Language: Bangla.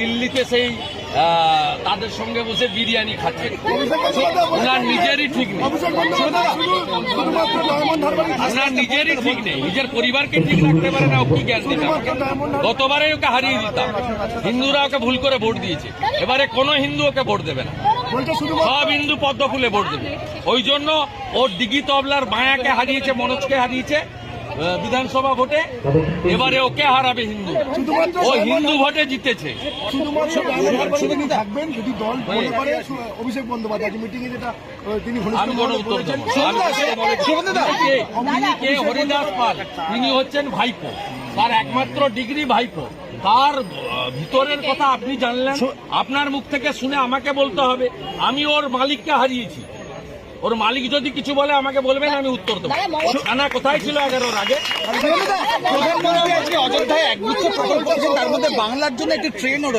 দিল্লিতে সেই তাদের সঙ্গে বসে বিরিয়ানি খাচ্ছে। ওনার নিজেরই ঠিক নেই। ওনার নিজেরই ঠিক নেই। নিজের পরিবারকে ঠিক রাখতে পারে না কি জ্ঞান দিতে আমাকে? গতবারে ওকে হারিয়ে দিতাম। হিন্দুরা ওকে ভুল করে ভোট দিয়েছে। এবারে কোনো হিন্দু ওকে ভোট দেবে না। সব হিন্দু পদ্ম ফুলে ভোট দেবে। ওই জন্য ওর দিঘি তবলার মায়াকে হারিয়েছে, মনোজকে হারিয়েছে। বিধানসভা ভোটে এবারে ওকে হারাবে হিন্দু? ও হিন্দু ভোটে জিতেছে। হরিদাস পাল। তিনি হচ্ছেন ভাইপো। তার একমাত্র ডিগ্রি ভাইপো। তার ভিতরের কথা আপনি জানলেন। আপনার মুখ থেকে শুনে আমাকে বলতে হবে। আমি ওর মালিককে হারিয়েছি। ওর মালিক যদি কিছু বলে আমাকে বলবেন আমি উত্তর দেবো। থানা কোথায় ছিল এগারোর আগে? প্রধানমন্ত্রী আজকে অযোধ্যায় একগুচ্ছ প্রকল্প তার মধ্যে বাংলার জন্য একটি ট্রেনও রয়েছে।